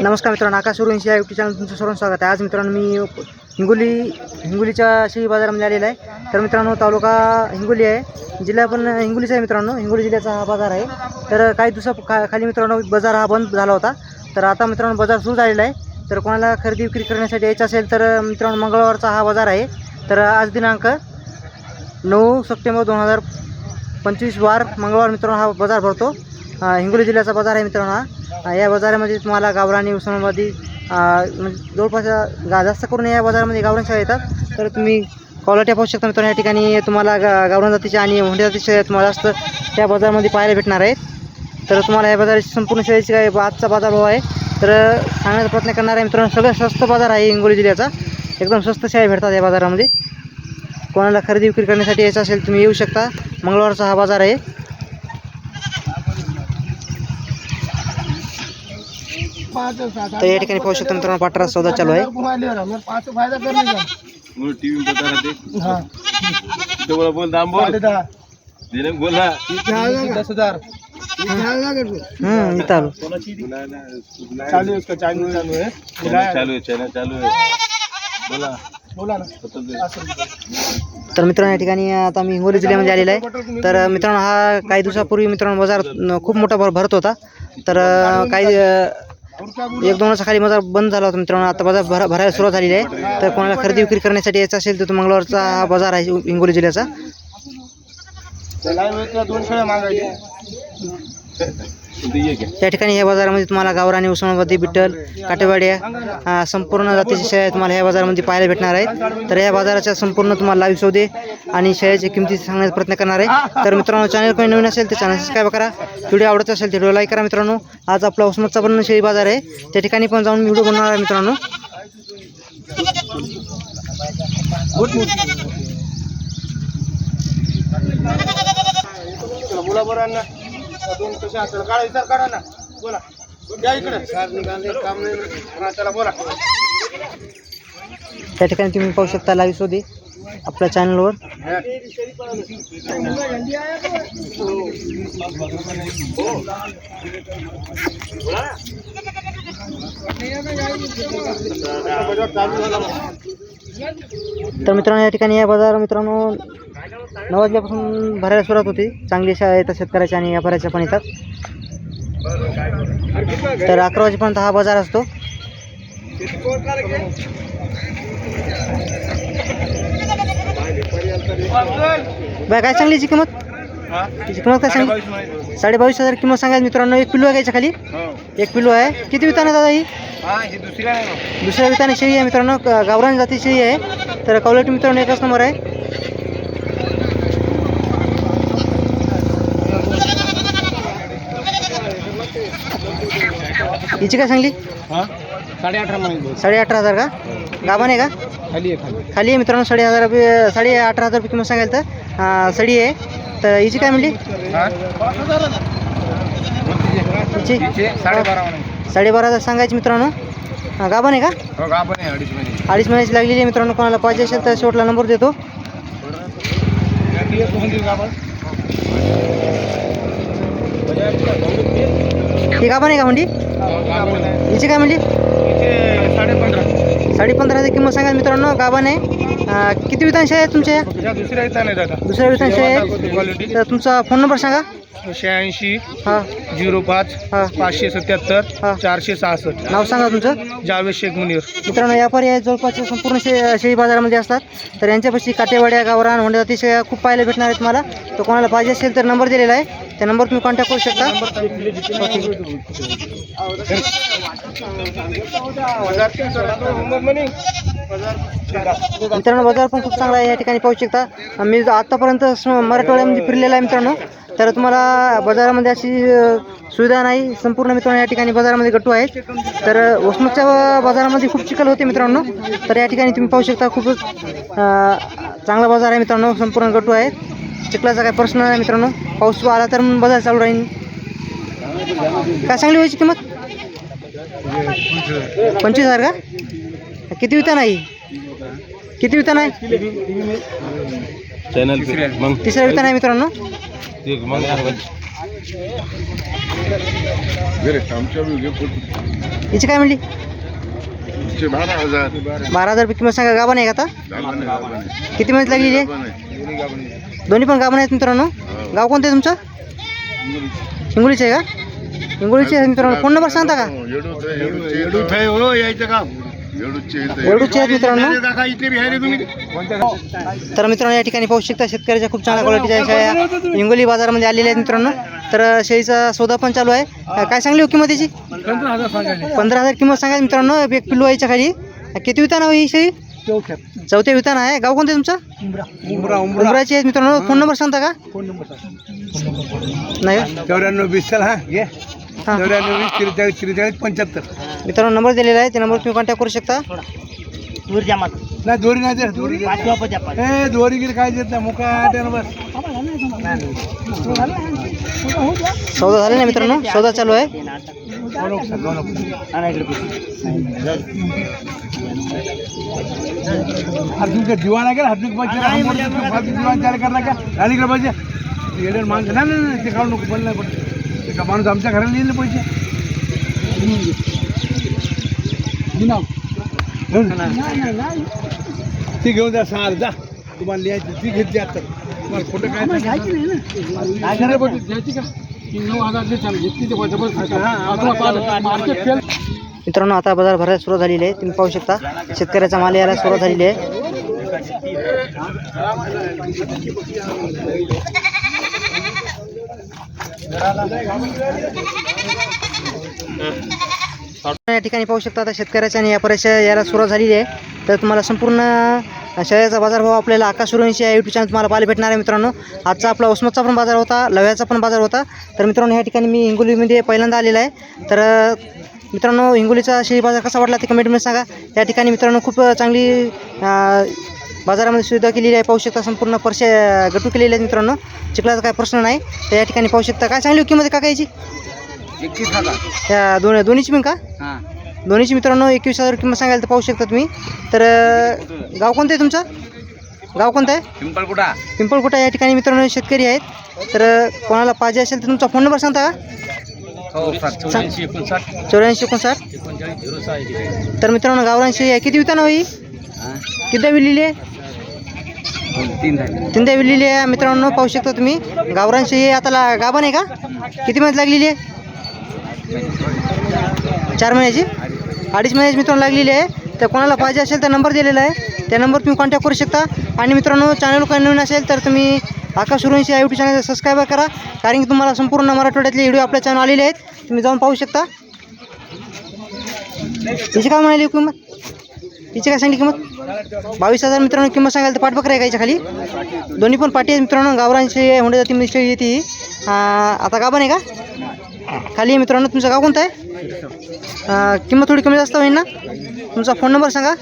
नमस्कार मित्रांनो आकाश सुरुंशी या युट्यूब चॅनल तुमचं सर्वांचं स्वागत आहे. आज मित्रांनो मी हिंगोली हिंगोलीच्या शेळी बाजारामध्ये आलेला आहे. तर मित्रांनो तालुका हिंगोली आहे. जिल्हा पण हिंगोलीचा आहे मित्रांनो. हिंगोली जिल्ह्याचा हा बाजार आहे. तर काही दिवसा खा खाली मित्रांनो बाजार हा बंद झाला होता. तर आता मित्रांनो बाजार सुरू झालेला आहे. तर कोणाला खरेदी विक्री करण्यासाठी यायचं असेल तर मित्रांनो मंगळवारचा हा बाजार आहे. तर आज दिनांक नऊ सप्टेंबर दोन हजार पंचवीस वार मंगळवार मित्रांनो हा बाजार भरतो. हिंगोली जिल्ह्याचा बाजार आहे मित्रांनो हा. या बाजारामध्ये तुम्हाला गावरानी उस्मानाबादी म्हणजे जवळपास गा जास्त करून या बाजारामध्ये गावरांच्या येतात. तर तुम्ही क्वालिटी पाहू शकता मित्रांनो या ठिकाणी. तुम्हाला गा गावरान जातीच्या आणि हुंडी जातीच्या तुम्हाला जास्त त्या बाजारामध्ये पाहायला भेटणार आहेत. तर तुम्हाला या बाजाराची संपूर्ण शेळीची काय आजचा बाजार भाव आहे. तर सांगण्याचा प्रयत्न करणार आहे मित्रांनो सगळ्यात स्वस्त बाजार आहे हिंगोली जिल्ह्याचा. एकदम स्वस्त शेळ्या भेटतात या बाजारामध्ये. कोणाला खरेदी विक्री करण्यासाठी यायचं असेल तुम्ही येऊ शकता. मंगळवारचा हा बाजार आहे. तर या ठिकाणी पाहू शकता मित्रांनो पाटरा सौदा चालू आहे. म्हणून टीव्ही बता राहते तो. बोला बोल दाम बोल. दिने बोला. दस हजार. हम्म इथं आलो. चालू है उसका चालू चालू है बोला ना. तर मित्रांनो या ठिकाणी आता मी हिंगोली जिल्ह्यामध्ये आलेला आहे. तर मित्रांनो हा काही दिवसापूर्वी मित्रांनो बाजार खूप मोठा भर भरत होता. तर काही एक दोन वर्षाखाली बाजार बंद झाला होता मित्रांनो. आता बाजार भरा भरायला सुरुवात झालेली आहे. तर कोणाला खरेदी विक्री करण्यासाठी यायचं असेल तर तो मंगळवारचा हा बाजार आहे हिंगोली जिल्ह्याचा. दोन त्या या ठिकाणी या बाजारामध्ये तुम्हाला गावरानी उस्मानाबादी बिट्टल काटेवाड्या संपूर्ण जातीच्या शेळ्या तुम्हाला या बाजारामध्ये पाहायला भेटणार आहेत. तर या बाजाराच्या संपूर्ण तुम्हाला लाईव्ह शोधे आणि शेळ्याच्या किमती सांगण्याचा प्रयत्न करणार आहे. तर मित्रांनो चॅनल कोणी नवीन असेल तर चॅनल सबस्क्राईब करा. व्हिडिओ आवडत असेल तर व्हिडिओ लाईक करा मित्रांनो. आज आपला उस्मानचा पण शेळी बाजार आहे. त्या ठिकाणी पण जाऊन व्हिडिओ बनवणार आहे मित्रांनो. बोला बरं दोन कशा हाताला काढा विचार काढा ना. बोला. या इकडे. काम नाही. हा, चला बोला. त्या ठिकाणी तुम्ही पाहू शकता लाईव्ह शोधे आपल्या चॅनलवर चालू झाला तर मित्रांनो या ठिकाणी या बाजार मित्रांनो नऊ वाजल्यापासून भरायला सुरुवात होती. चांगली अशा येतात शेतकऱ्याच्या आणि व्यापाऱ्याच्या पण येतात. तर अकरा वाजेपर्यंत हा बाजार असतो. बाय काय सांगली याची किंमत? तिची किंमत काय सांगली? साडे बावीस हजार किंमत सांगायची मित्रांनो. एक पिलू आहे घ्यायच्या खाली एक पिलू आहे. किती वितान दादा ही? हा ही दुसऱ्या विताने शेळी आहे मित्रांनो. गावरान जाती शेळी आहे. तर कवलेट मित्रांनो एकच नंबर आहे. हिची काय सांगली? हा? साडे अठरा महिने साडे अठरा हजार का? गाभण आहे का? खाली आहे खाली. खाली आहे मित्रांनो साडे हजार रुपये साडे अठरा हजार रुपये किंमत सांगायला तर. अं, सडी आहे. तर हिची काय म्हणली? हा? हिची? साडेबारा महिने साडेबारा हजार सांगायची मित्रांनो. अं, गाभण आहे का? हो का आहे अडीच महिने अडीच महिन्याची लागलेली आहे मित्रांनो. कोणाला पाहिजे असेल तर शेवटला नंबर देतो. ही गाभण आहे का म्हणली? हिची काय म्हणली साडे पंधरा साडे पंधरा हजार किंमत सांगा मित्रांनो गाभण आहे किती विधानशाळा आहेत तुमच्या? दुसऱ्या आहेत. क्वालिटी तर तुमचा फोन नंबर सांगा. शहाऐंशी हां. झिरो पाच हां. पाचशे हा. सत्याहत्तर चारशे सहासष्ट. नाव सांगा तुमचं? जावेद शेख मुनीर. मित्रांनो व्यापारी आहेत जवळपासच्या संपूर्ण शे शेळी बाजारामध्ये असतात. तर यांच्यापाशी काटेवाड्या गावरान होंडा जाती शेळ्या खूप पाहायला भेटणार आहेत तुम्हाला. तर कोणाला पाहिजे असेल तर नंबर दिलेला आहे. त्या नंबर तुम्ही कॉन्टॅक्ट करू शकता. मित्रांनो बाजार पण खूप चांगला आहे. या ठिकाणी पाहू शकता. मी आत्तापर्यंत स- मराठवाड्यामध्ये फिरलेला आहे मित्रांनो. तर तुम्हाला बाजारामध्ये अशी सुविधा नाही. संपूर्ण मित्रांनो या ठिकाणी बाजारामध्ये गट्टू आहेत. तर वसमतच्या बाजारामध्ये खूप चिखल होते मित्रांनो. तर या ठिकाणी तुम्ही पाहू शकता खूपच चांगला बाजार आहे मित्रांनो. संपूर्ण गट्टू आहेत. चिखलाचा काय प्रश्न नाही मित्रांनो. पाऊस आला तर मग बाजार चालू राहील. काय सांगली व्हायची किंमत? पंचवीस हजार का? किती विता नाही? किती विता नाही? तिसऱ्या विता नाही मित्रांनो? हिची काय म्हणली बारा हजार बारा हजार किंमत सांगा गाभा नाही का आता किती महिन्यात लागलेली आहे दोन्ही पण गाभा आहेत मित्रांनो गाव कोणतं आहे तुमचं हिंगोलीचे आहे का हिंगोलीचे आहे मित्रांनो फोन नंबर सांगता का हो आहेत मित्रांनो. तर मित्रांनो या ठिकाणी पाहू शकता शेतकऱ्याच्या खूप चांगल्या क्वालिटीच्या शेळ्या हिंगोली बाजारामध्ये आलेल्या आहेत मित्रांनो. तर शेळीचा सौदा पण चालू आहे. काय सांगली हो किंमत याची पंधरा हजार किंमत सांगायची मित्रांनो एक पिल्लू याच्या खाली. किती विताना ही शेळी? चौथ्या. विताना आहे. गाव कोणतं तुमचं? उमरा. उमराची आहेत मित्रांनो. फोन नंबर सांगता का? फोन नंबर नाही का? चौऱ्याण्णव वीस चल हा घे. हां. चौऱ्याण्णव वीस त्रेचाळीस त्रेचाळीस पंच्याहत्तर. मित्रांनो नंबर दिलेला आहे. त्या नंबर तुम्ही कॉन्टॅक्ट करू शकता. नाही दोरी नाही देत. दोरी देत ए दोरी गिरी काय देत नाही. मुका बस. सौदा झाला नाही मित्रांनो? सौदा चालू आहे. अर्जुन का दिवाना केला अर्जुन फालतू दिवाण त्याला करला का? आणि का पाहिजे येडे माणसं नाही नाही ते काढू नको पण नाही पण ते का माणूस आमच्या घराला येईल ना पैसे? घे ना. घेऊन जा. ती घेऊन जा सहा जा. तुम्हाला लिहायची ती घेतली आता. तुम्हाला खोटं काय घ्यायची का? नऊ घेतली ते मित्रांनो आता बाजार भरायला सुरुवात झालेली आहे. तुम्ही पाहू शकता शेतकऱ्याचा माल यायला सुरुवात झालेली आहे. ठिकाणी पाहू शकता आता शेतकऱ्याच्या आणि व्यापाऱ्याच्या यायला सुरुवात झालेली आहे. तर तुम्हाला संपूर्ण शेळ्याचा बाजारभाव आपल्याला आकाश सुरवंशी या यूट्यूब चॅनल तुम्हाला पाहायला भेटणार आहे मित्रांनो. आजचा आपला उस्मतचा पण बाजार होता लव्याचा पण बाजार होता. तर मित्रांनो या ठिकाणी मी हिंगोलीमध्ये पहिल्यांदा आलेला आहे. तर मित्रांनो हिंगोलीचा शेळी बाजार कसा वाटला ते कमेंटमध्ये सांगा. या ठिकाणी मित्रांनो खूप चांगली बाजारामध्ये सुविधा केलेली आहे. पाहू शकता संपूर्ण परशे गटू केलेले आहेत मित्रांनो. चिखलाचा काय प्रश्न नाही. तर या ठिकाणी पाहू शकता. काय चांगली किंमत का कायची एकतीस हजार. त्या दोन दोन्हीची पण का? हां. दोन्हीची मित्रांनो एकवीस हजार किंमत सांगायला तर पाहू शकता तुम्ही. तर गाव कोणतं आहे तुमचं? गाव कोणतं आहे? कुठा पिंपळकुटा या ठिकाणी मित्रांनो शेतकरी आहेत. तर कोणाला पाहिजे असेल तर तुमचा फोन नंबर सांगता का? हो चौऱ्याऐंशी एकोणसाठ. तर मित्रांनो गावरांशी आहे. किती विताना होई किती विलेली आहे? तीन तीनदा विलेली आहे. मित्रांनो पाहू शकता तुम्ही. गावरांशी आहे. आता गाभण आहे का? किती महिन्यात लागलेली आहे? चार महिन्याची? अडीच महिन्याची मित्रांनो लागलेली आहे. तर कोणाला पाहिजे असेल तर नंबर दिलेला आहे. त्या नंबर तुम्ही कॉन्टॅक्ट करू शकता. आणि मित्रांनो चॅनल काही नवीन असेल तर तुम्ही आकाश या यूट्यूब चॅनल सबस्क्राईब करा. कारण की तुम्हाला संपूर्ण मराठवाड्यातले व्हिडिओ आपल्या चॅनल आलेले आहेत. तुम्ही जाऊन पाहू शकता. तिची काय म्हणाली किंमत? तिची काय सांगली किंमत? बावीस हजार मित्रांनो किंमत सांगायला तर पाठबकर आहे का खाली. दोन्ही पण पाठी आहेत मित्रांनो. गावरांशी होंडे जाती मिस्त्री येते ही. आता गाभण आहे का? खाली मित्रांनो तुमचं गाव कोणतं आहे? किंमत थोडी कमी जास्त होईल ना? तुमचा फोन नंबर सांगा.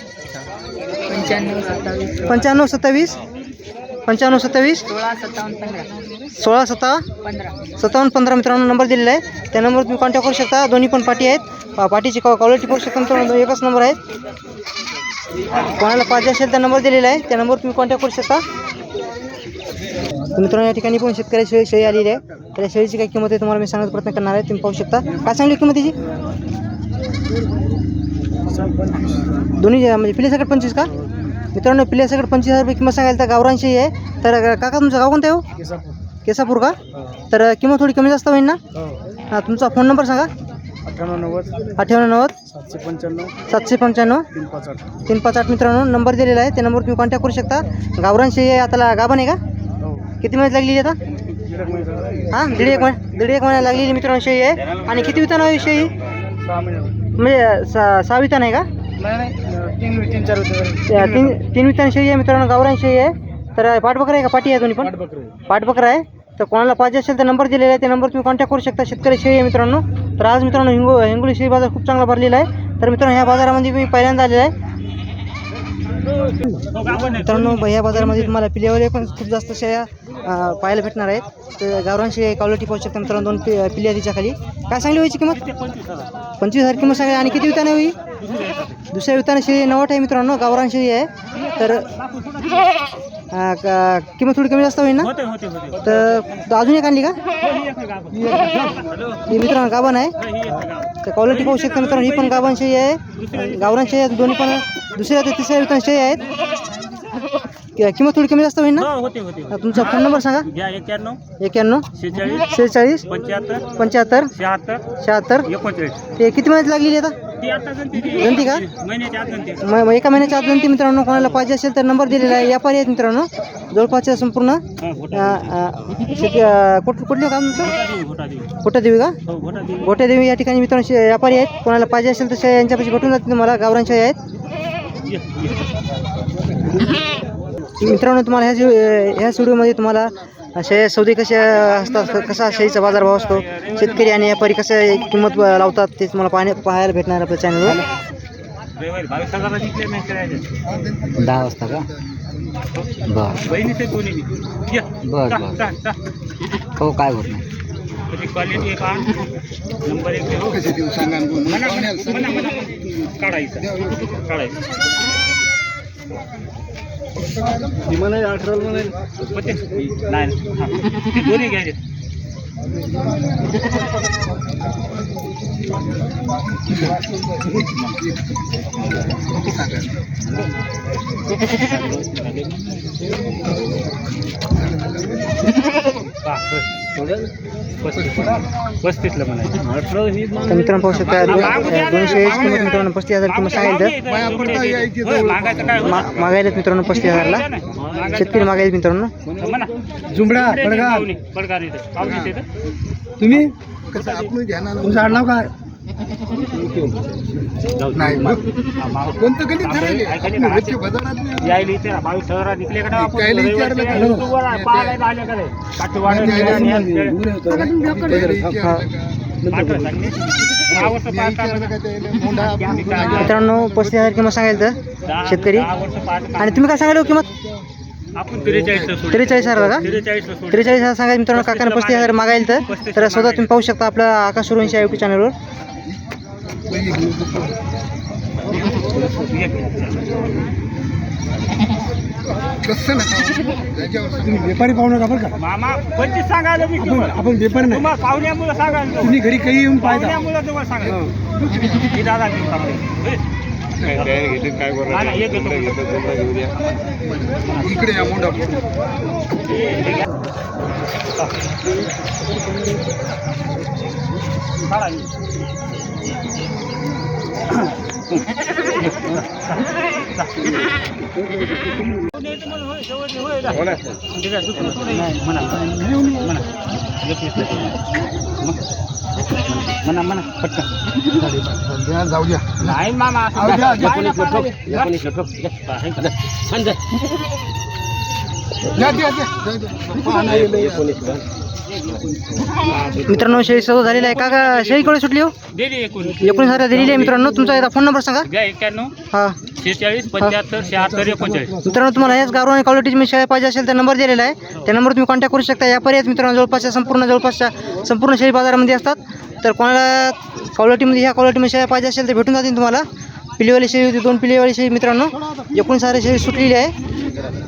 पंच्याण्णव सत्तावीस. पंच्याण्णव सत्तावीस. सोळा सत्ता सत्तावन्न पंधरा मित्रांनो नंबर दिलेला आहे. त्या नंबरवर तुम्ही कॉन्टॅक्ट करू शकता. दोन्ही पण पाठी आहेत. पाठीची क्वालिटी पाहू शकता मित्रांनो एकच नंबर आहे कोणाला पाहिजे असेल त्या नंबर दिलेला आहे. त्या नंबरवर तुम्ही कॉन्टॅक्ट करू शकता. तर मित्रांनो या ठिकाणी पण शेतकरी शेळी शेळी आलेली आहे. तर या शेळीची काय किंमत आहे तुम्हाला मी सांगण्याचा प्रयत्न करणार आहे. तुम्ही पाहू शकता. काय सांगली किंमत त्याची दोन्ही म्हणजे पिलेसकट पंचवीस का? मित्रांनो पिलेसकट पंचवीस हजार रुपये किंमत सांगायला तर गावरान शेळी आहे. तर काका तुमचं गाव कोणतं आहे हो? केसापूर. का? तर किंमत थोडी कमी जास्त होईल ना? हा, तुमचा फोन नंबर सांगा. अठ्ठ्याण्णव नव्वद. अठ्ठ्याण्णव नव्वद. सातशे पंच्याण्णव. सातशे पंच्याण्णव. तीन पाच आठ. तीन पाच आठ मित्रांनो नंबर दिलेला आहे. त्या नंबरवर तुम्ही कॉन्टॅक्ट करू शकता. गावरान शेळी आहे आता गाभण आहे का? हो किती महिन्यात लागलेली आता? हां दीड एक महिना दीड एक महिना लागलेली मित्रांनो शेळी आहे. आणि किती वितान आहे शेळी? सहा म्हणजे सा सहा वितान आहे का? तीन तीन चार वितान शेळी आहे मित्रांनो गावरान शेळी आहे. तर पाठबकर आहे का? पाठी आहे दोन्ही पण? पाठबकरा पाठबकर आहे. तर कोणाला पाहिजे असेल तर नंबर दिलेला आहे. ते नंबर तुम्ही कॉन्टॅक्ट करू शकता शेतकरी शेळी आहे मित्रांनो. तर आज मित्रांनो हिंगो हिंगोली शेळी बाजार खूप चांगला भरलेला आहे. तर मित्रांनो ह्या बाजारामध्ये मी पहिल्यांदा आलेला आहे. मित्रांनो ह्या बाजारामध्ये तुम्हाला पिल्यावाले पण खूप जास्त शेळ्या पाहायला भेटणार आहेत. तर गावरान शेळी क्वालिटी पाहू शकता मित्रांनो दोन पि पिल्या तिच्या खाली. काय सांगली व्हायची किंमत? पंचवीस हजार किंमत सांगा आणि किती विताने होई? दुसऱ्या विताने शेळी नवट आहे मित्रांनो गावरान शेळी आहे. तर किंमत थोडी कमी जास्त होईल ना? तर अजून एक आणली का? ही मित्रांनो गाभण आहे. तर क्वालिटी पाहू शकता मित्रांनो ही पण शेळी आहे. आहे दोन्ही पण दुसऱ्या ते तिसऱ्या शेळी आहेत. कि- किंमत थोडी कमी जास्त होईल ना? हो होते तुमचा फोन नंबर सांगा. घ्या एक्क्याण्णव. एक्क्याण्णव. शेहेचाळीस. शेहेचाळीस. पंच्याहत्तर. पंच्याहत्तर. शहात्तर. शहात्तर. एकोणचाळीस. ते किती महिन्यात लागलेली आता? ती आता जनते जनते का? महिन्याची आत जनते म- म- एका महिन्याच्या आत तीन मित्रांनो. कोणाला पाहिजे असेल तर नंबर दिलेला आहे. व्यापारी आहेत मित्रांनो. जवळपासच्या संपूर्ण हा घोटा अं, अं, शेती अं, कुठ कुठले का तुमचं? घोटा देवी घोटा का? हो घोटा देवी या ठिकाणी मित्रांनो शे- व्यापारी आहेत. कोणाला पाहिजे असेल तर शे- यांच्यापाशी भेटून जाते तुम्हाला. गावरान शाही आहेत. मित्रांनो तुम्हाला ह्या व्हिडिओ- ह्या व्हिडिओमध्ये तुम्हाला असे सौदे कसे असतात कसा शेळीचा बाजारभाव असतो शेतकरी आणि व्यापारी कसं किंमत लावतात ते तुम्हाला पाहणे पाहायला भेटणार आपल्या चॅनलवर दहा वाजता का? बर. बर, बर. हो काय होत नाही. त्याची क्वालिटी एक आ नंबर एक म्हणा. काढायचं. काढायचं. म्हणाली अठराला म्हणाली. नाही हा. ते दोन्ही घ्यायचे पस्तीसला म्हणायचं. तर मित्रांनो पाहू शकता दोनशे ऐंशी किंमत मित्रांनो पस्तीस हजार किंमत सांगितलं मागायचं काय मा मागायलेत मित्रांनो पस्तीस हजारला. शेतकरी मागायलेत मित्रांनो. म्हणा जुमडा पडगा पाहुणे, पडगार इथं. पाहुणे इथं. तुम्ही? तुमचं आडनाव काय? कोणतं गणित बाजारात. यायला इथे बावीस आपण? कायला विचारलं का? युट्यूबवर पाहायला आले? काठीवाडी. पाठवा, सांगली. दहा वर्ष पाहता मित्रांनो पस्तीस हजार किंमत सांगायला तर दहा- शेतकरी दहा वर्ष पाहता आणि तुम्ही काय सांगायला हो किंमत आपण. त्रेचाळीस हजार का. त्रेचाळीस हजार सांगायचं मित्रांनो काकाने पस्तीस हजार मागायला तर तर स्वतः तुम्ही पाहू शकता आपल्या आकाश सुरवंशी युट्यूब चॅनलवर तुम्ही व्यापारी पाहू नका बरं का. मामा पंचवीस सांगायला मी आपण. आपण व्यापारी नाही. तुम्हाला पाहुण्यामुळं सांगायला तुम्ही घरी काही येऊन पाहता. पाहुण्यामुळं तुम्हाला सांगायला ही. दादा घेऊन सांगते. काय काय घेते काय नाही, नाही, एक करू घेतो. घेतो तुमचा घेऊ द्या इकडे या मोंढा पडून म्हणा. म्हणा. पटकन जाऊ द्या. नाही. मामा असं मित्रांनो शेळी सौदा झालेला आहे. काका शेळी कडे सुटली हो? दिली एकूण. एकोणीस हजार दिलेली आहे मित्रांनो. तुमचा एकदा फोन नंबर सांगा. एक्क्याण्णव. हा. शेहेचाळीस पंच्याहत्तर शहात्तर एकोणचाळीस. मित्रांनो तुम्हाला याच गावरान आणि क्वालिटीची मी शेळ्या पाहिजे असेल तर नंबर दिलेला आहे. त्या नंबर तुम्ही कॉन्टॅक्ट करू शकता. या पर्याय मित्रांनो जवळपासच्या संपूर्ण जवळपासच्या संपूर्ण शेळी बाजारामध्ये असतात. तर कोणाला क्वालिटीमध्ये ह्या क्वालिटीमध्ये शेळ्या पाहिजे असेल तर भेटून जातील तुम्हाला. पिलीवाली शेळी होती दोन पिलीवाली शेळी मित्रांनो. एकोणीस हजार शेळी सुटलेली आहे.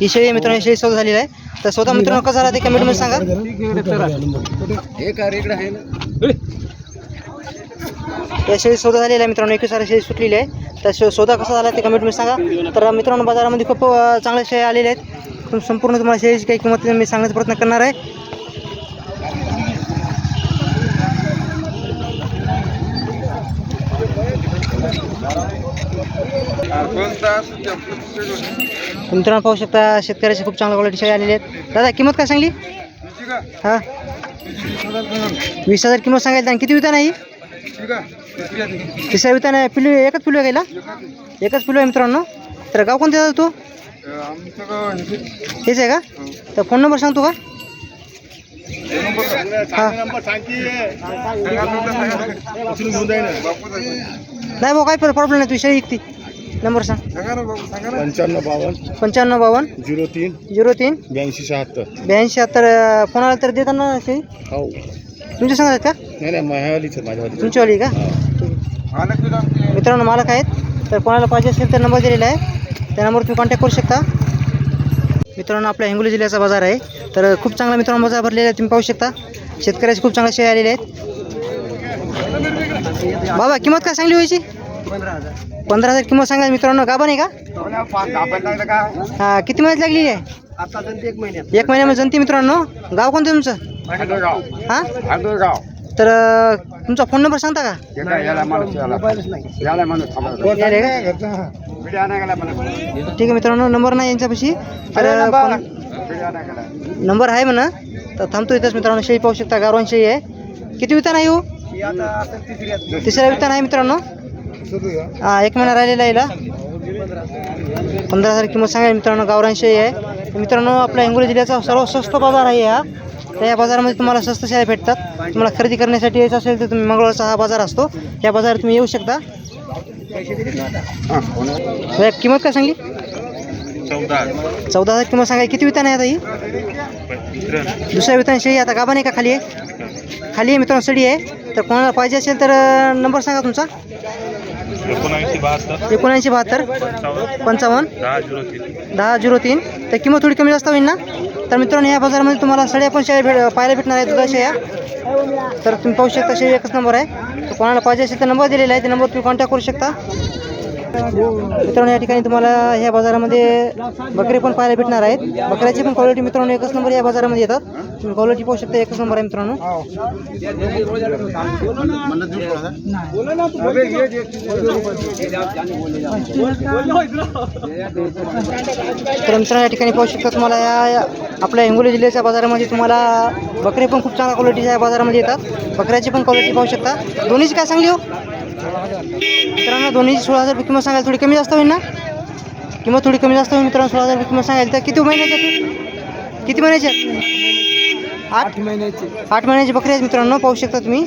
ही शेळी मित्रांनो ही शेळी सौदा झालेली आहे. तर स्वतः मित्रांनो कसं झाला ते कमेंटमध्ये सांगा. हे कार इकडे आहे ना या शेळी सौदा झालेला आहे मित्रांनो एकवीस हजार शेळी सुटलेली आहे. तर शो- सौदा कसा झाला ते कमेंटमध्ये सांगा. तर मित्रांनो बाजारामध्ये खूप चांगल्या शेळी आलेल्या आहेत. पण संपूर्ण तुम्हाला शेळीची काही किंमत मी सांगण्याचा प्रयत्न करणार आहे. कोणता असू द्या, प्रत्येक गोष्ट. तर मित्रांनो पाहू शकता शेतकऱ्याचे खूप चांगल्या क्वालिटी शेळ्या आलेल्या आहेत. दादा किंमत काय सांगली? हां? वीस हजार किंमत सांगायला आणि किती विता नाही आहे. तिसऱ्या विता नाही पिलू एकच पिलू आहे गेला एकच पिलू आहे मित्रांनो. तर गाव कोणते आहे तू? अं, हेच आहे का? तर फोन नंबर सांगतो का? हां. नाही भाऊ काय प्रॉब्लेम नाही तू शेळी इकती नंबर सांग. पंच्याण्णव बावन्न. पंच्याण्णव बावन्न. झिरो तीन. झिरो तीन. ब्याऐंशी शहात्तर. ब्याऐंशी तर फोन आला तर देताना शेळी हो. तुमच्या सांगतात का? नाही नाही माझ्यावालीच आहे माझ्यावाली तुमचीवाली का? आहे. आमचे मित्रांनो मालक आहेत. तर कोणाला पाहिजे असेल तर नंबर दिलेला आहे. त्या नंबरवर तुम्ही कॉन्टॅक्ट करू शकता. मित्रांनो आपल्या हिंगोली जिल्ह्याचा बाजार आहे. तर खूप चांगला मित्रांनो बाजार भरलेला आहे. तुम्ही पाहू शकता. शेतकऱ्याचे खूप चांगले शेळ्या आलेले आहेत. बाबा किंमत काय सांगली व्हायची पंधरा हजार. किंमत सांगा मित्रांनो गाभा नाही का? हां किती महिन्यात लागलेली आहे? एक महिन्यामध्ये जणती मित्रांनो. गाव कोणतं तुमचं? हां? तर तुमचा फोन नंबर सांगता का? ठीक आहे मित्रांनो नंबर नाही यांच्यापाशी. तर नंबर आहे म्हणा. तर थांबतो इथंच मित्रांनो शेळी पाहू शकता गारवान शेळी आहे. किती वितान आहे हो? तिसऱ्या वितान आहे मित्रांनो. हा एक महिना राहिलेला आहे हिला. पंधरा हजार किंमत सांगा मित्रांनो गावरान शेळी आहे. तर मित्रांनो आपल्या हिंगोली जिल्ह्याचा सर्वात स्वस्त बाजार आहे हा. तर या बाजारामध्ये तुम्हाला स्वस्त शेळ्या भेटतात. तुम्हाला खरेदी करण्यासाठी यायचं असेल तर तुम्ही मंगळवारचा हा बाजार असतो. या बाजारात तुम्ही येऊ शकता. किंमत काय सांगली? चौदा. हजार किंमत सांगा किती वितान आहे आता ही? दुसऱ्या वितान शेळी आता गाभा नाही का खाली आहे? खाली आहे मित्रांनो सडी आहे. तर कोणाला पाहिजे असेल तर नंबर सांगा तुमचा. एकोणऐंशी बहात्तर. एकोणऐंशी बहात्तर पंचावन्न. दहा झिरो तीन. तर किंमत थोडी कमी जास्त होईल ना? तर मित्रांनो या बाजारामध्ये तुम्हाला सड्या पण शेळ्या भेट पाहायला भेटणार आहे दुधाच्या या तर तुम्ही पाहू शकता शेळी एकच नंबर आहे. कोणाला पाहिजे असेल तर नंबर दिलेला आहे. त्या नंबर तुम्ही कॉन्टॅक्ट करू शकता. मित्रांनो या ठिकाणी तुम्हाला ह्या बाजारामध्ये बकरे पण पाहायला भेटणार आहेत. बकऱ्याची पण क्वालिटी मित्रांनो एकच नंबर या बाजारामध्ये येतात. तुम्ही क्वालिटी पाहू शकता एकच नंबर आहे मित्रांनो. तर मित्रांनो या ठिकाणी पाहू शकता तुम्हाला या आपल्या हिंगोली जिल्ह्याच्या बाजारामध्ये तुम्हाला बकरे पण खूप चांगल्या क्वालिटीच्या या बाजारामध्ये येतात. बकऱ्याची पण क्वालिटी पाहू शकता. दोन्हीची काय सांगली हो? मित्रांनो दोन्हीची सोळा हजार किंमत सांगायला थोडी कमी जास्त होईल ना? किंमत थोडी कमी जास्त होईल मित्रांनो सोळा हजार किंमत सांगायला. तर किती महिन्याची आहे? ती? किती महिन्याची? आठ? महिन्याची. आठ महिन्याची बकरी आहेत मित्रांनो पाहू शकता तुम्ही.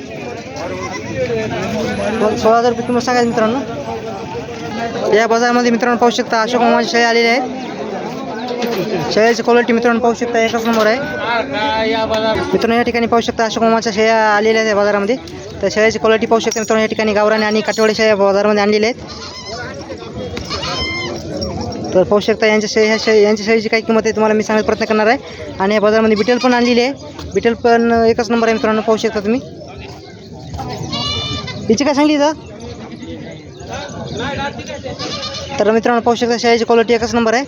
सोळा हजार किंमत सांगायला मित्रांनो. या बाजारामध्ये मित्रांनो पाहू शकता अशोक मामाची शेळ्या आलेल्या आहेत शेळ्याची क्वालिटी मित्रांनो पाहू शकता एकच नंबर आहे. मित्रांनो या ठिकाणी पाहू शकता अशोक मामाच्या शेळ्या आलेल्या आहेत या बाजारामध्ये. तर शेळ्याची क्वालिटी पाहू शकता मित्रांनो या ठिकाणी गावराने आणि काठेवाडी शेळ्या बाजारामध्ये आणलेल्या आहेत. तर पाहू शकता यांच्या शेळी ह्या शेळी यांच्या शेळीची काय किंमत आहे तुम्हाला मी सांगण्याचा प्रयत्न करणार आहे. आणि या बाजारामध्ये बिटेल पण आणलेली आहे. बिटेल पण एकच नंबर आहे मित्रांनो पाहू शकता तुम्ही. हिची काय सांगली इथं? तर मित्रांनो पाहू शकता शाळेची क्वालिटी एकच नंबर आहे.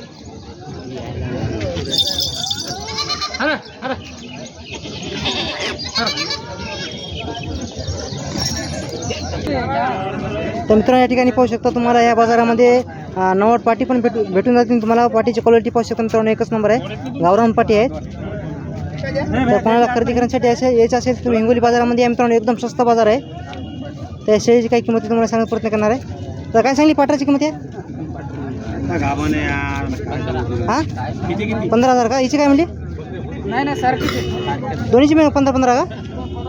तर मित्रांनो या ठिकाणी पाहू शकता तुम्हाला या बाजारामध्ये नव्वद पाटी पण भेटू भेटून जातील. तुम्हाला पाटीची क्वालिटी पाहू शकता. मित्रांनो एकच नंबर आहे. गावरान पाटी आहेत तर कोणाला खरेदी करण्यासाठी असे यायचं असेल तर तुम्ही हिंगोली बाजारामध्ये या मित्रांनो एकदम स्वस्त बाजार आहे. त्या शेळीची काय किंमत आहे तुम्हाला सांगण्याचा प्रयत्न करणार आहे. तर काय सांगली पाटाची किंमत आहे? हां? पंधरा हजार का? हिची काय म्हणली? नाही नाही सर दोन्हीची मिळून पंधरा पंधरा का?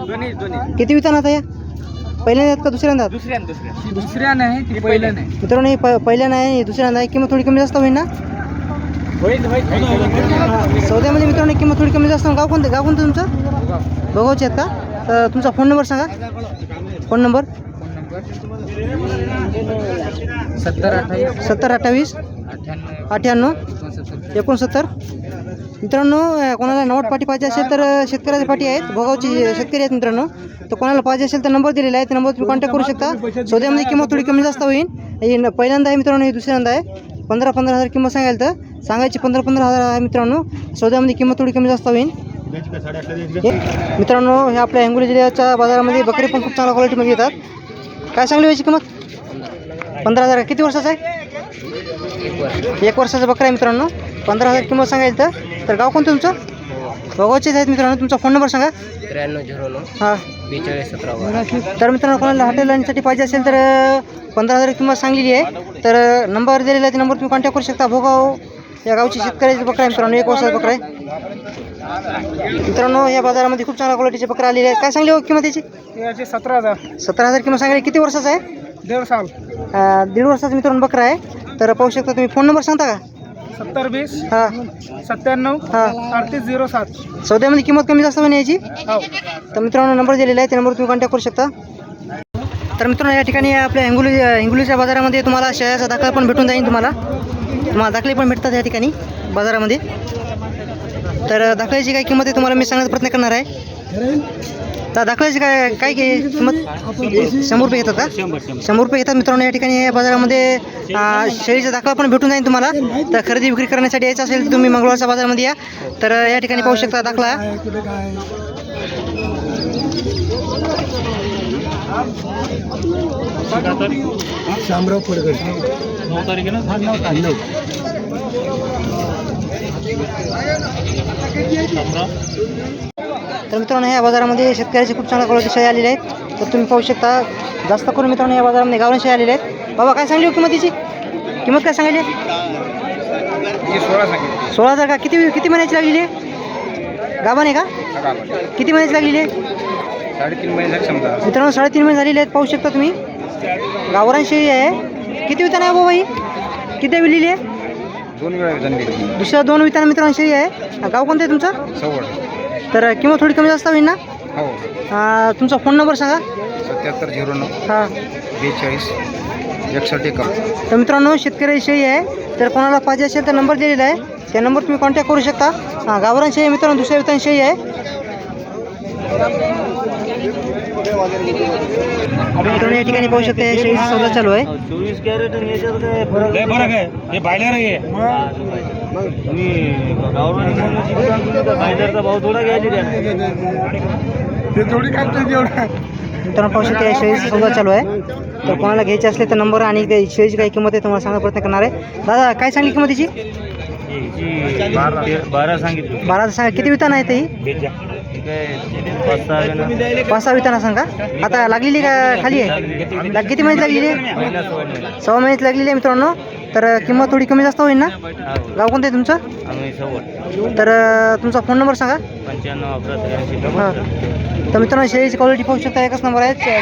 दोन्ही दोन्ही. किती वितान आता या? पहिल्यांदा का दुसऱ्यांदा आहेत? दुसऱ्या दुसऱ्या. दुसऱ्या नाही ती पहिलं नाही. मित्रांनो ही प- पहिल्या नाही दुसऱ्यांदा आहे किंमत थोडी कमी जास्त होईल ना? सौद्यामध्ये मित्रांनो किंमत थोडी कमी जास्त गाव कोणतं गाव कोणतं तुमचं? बघावचे आहेत का? तर तुमचा फोन नंबर सांगा. Phone number? सत्तर अठ्ठावीस. सत्तर अठ्ठावीस. अठ्ठ्याण्णव. एकोणसत्तर. मित्रांनो कोणाला नवट पाठी पाहिजे असेल तर अं, शेतकऱ्याची आहेत. भोगावची शेतकरी आहेत मित्रांनो तर कोणाला पाहिजे असेल तर नंबर दिलेला आहे. त्या नंबर तुम्ही कॉन्टॅक्ट करू शकता. सौद्यामध्ये किंमत थोडी कमी जास्त होईल. पहिल्यांदा आहे मित्रांनो ही दुसऱ्यांदा आहे. पंधरा पंधरा हजार किंमत सांगायला तर. सांगायची पंधरा पंधरा हजार आहे मित्रांनो. सौद्यामध्ये किंमत थोडी कमी जास्त होईल. मित्रांनो हे आपल्या हिंगोली जिल्ह्याच्या बाजारामध्ये बकरी पण खूप चांगल्या क्वालिटीमध्ये येतात. काय सांगली याची किंमत? पंधरा हजार. किती वर्षाचा आहे? एक वर्षाचा बकरा आहे मित्रांनो. पंधरा हजार किंमत सांगायल तर. तर गाव कोणतं तुमचं? भोगावचेच आहेत मित्रांनो तुमचा फोन नंबर सांगा. त्र्याण्णव झिरो नऊ. हां. बेचाळीस सतरा तर मित्रांनो कोणाला हॉटेल लाईनसाठी पाहिजे असेल तर पंधरा हजार किंमत सांगलेली आहे. तर नंबर दिलेला आहे नंबर तुम्ही कॉन्टॅक्ट करू शकता. भोगाव या गावची शेतकऱ्याची बकरा आहे मित्रांनो. एक वर्षाचा बकरा आहे मित्रांनो या बाजारामध्ये खूप चांगल्या क्वालिटीचे बकरा आलेले आहेत. काय सांगली हो किंमत याची? सतरा हजार. सतरा हजार किंमत सांगली. किती वर्षाचा आहे? दीड साल. दीड वर्षाचा मित्रांनो बकरा आहे. तर पाहू शकता तुम्ही. फोन नंबर सांगता का? सत्तर वीस हां. सत्त्याण्णव हां. अडतीस झिरो सात. सौद्यामध्ये किंमत कमी जास्त होणे याची हो. तर मित्रांनो नंबर दिलेला आहे त्या नंबर तुम्ही कॉन्टॅक्ट करू शकता. तर मित्रांनो या ठिकाणी आपल्या हिंगोली हिंगोलीच्या बाजारामध्ये तुम्हाला शेळ्याचा दाखला पण भेटून जाईल तुम्हाला. तुम्हाला दाखले पण भेटतात या ठिकाणी बाजारामध्ये. तर दाखल्याची काय किंमत आहे तुम्हाला मी सांगण्याचा प्रयत्न करणार आहे. तर दाखल्याची काय काय की किंमत? शंभर रुपये घेतात का? शंभर रुपये घेतात मित्रांनो या ठिकाणी या बाजारामध्ये अं, शेळीचा दाखला पण भेटून जाईल तुम्हाला. तर खरेदी विक्री करण्यासाठी यायचं असेल तर तुम्ही मंगळवारच्या बाजारामध्ये या. तर या ठिकाणी पाहू शकता दाखला. शामराव नऊ तारखेनं तर मित्रांनो या बाजारामध्ये शेतकऱ्याची खूप चांगल्या क्वालिटी शेळी आलेल्या आहेत. तर तुम्ही पाहू शकता जास्त करून मित्रांनो या बाजारामध्ये गावरान शेळी आलेल्या आहेत. बाबा काय सांगली हो किंमतीची? किंमत काय सांगितली सोळा हजार का? किती किती महिन्याची लागलेली आहे? गाभण आहे का? किती महिन्याची लागलेली आहे? साडेतीन महिने मित्रांनो साडेतीन महिने झालेले आहेत. पाहू शकता तुम्ही. गावरान शेळी आहे. किती वितान आहे बाबा ही? किती विलेली आहे? दोन वेळा दुसऱ्या दोन वितान मित्रांनो शेळी आहे. गाव कोणतं आहे तुमचं? तर किंमत थोडी कमी जास्त होईल ना? हो. तुमचा फोन नंबर सांगा. सत्याहत्तर झिरो नऊ. हां. बेचाळीस. एकसष्ट एकावन्न. तर मित्रांनो शेळी आहे. तर कोणाला पाहिजे असेल तर नंबर दिलेला आहे. त्या नंबर तुम्ही कॉन्टॅक्ट करू शकता. हां गावरान शेळी आहे मित्रांनो दुसऱ्या वितान शेळी आहे. मित्रांनो या ठिकाणी पाहू शकता शेळीचा सौदा चालू आहे. चोवीस कॅरेट आणि याच्यात काय फरक लय फरक आहे. हे बायलर आहे. तुम्ही गावरान बायलरचा भाव थोडा घ्यायला द्या ते थोडी काढते एवढा? मित्रांनो पाहू शकता या शेळीचा सौदा चालू आहे. तर कोणाला घ्यायचे असले तर नंबर आणि ते शेळीची काय किंमत आहे तुम्हाला सांगण्याचा प्रयत्न करणार आहे. दादा काय सांगली किंमतीची याची बारा बारा सांगितलं. बारा सांगा किती वितान आहे ते? ही पाच सहा विताना सांगा आता लागलेली का खाली आहे? किती महिन्यात लागलेली आहे? सव्वा महिन्यात लागलेली आहे मित्रांनो. तर किंमत थोडी कमी जास्त होईल ना? गाव कोणतं आहे तुमचं? तर तुमचा फोन नंबर सांगा. हां. तर मित्रांनो शेळीची क्वालिटी पाहू शकता एकच नंबर आहे.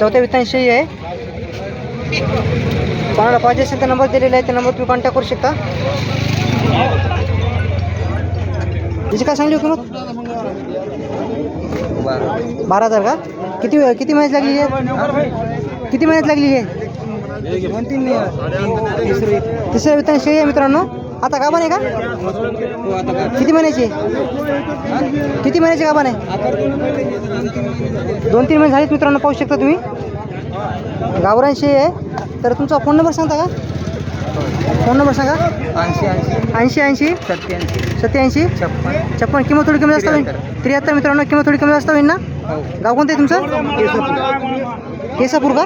चौथ्या वित्तान शेळी आहे. कोणाला पाहिजे असेल तर नंबर दिलेला आहे. त्या नंबर तुम्ही कॉन्टॅक्ट करू शकता. तिची काय सांगली हो किंमत बारा हजार का? किती किती महिन्यात लागली आहे किती महिन्यात लागली आहे तिसऱ्या वित्तान शेळी आहे मित्रांनो. आता गाभण आहे का? किती महिन्याची? आहे? किती महिन्याची गाभण आहे? दोन तीन महिने झालेत मित्रांनो पाहू शकता तुम्ही. गावरांशी आहे. तर तुमचा फोन नंबर सांगता का? फोन नंबर सांगा. ऐंशी ऐंशी. ऐंशी ऐंशी. सत्याऐंशी सत्याऐंशी छप्पन. छप्पन. किंमत थोडी कमी जास्त होईल. त्र्याहत्तर. मित्रांनो किंमत थोडी कमी जास्त होईल ना? हो. गाव कोणतं आहे तुमचं? केसापूर का?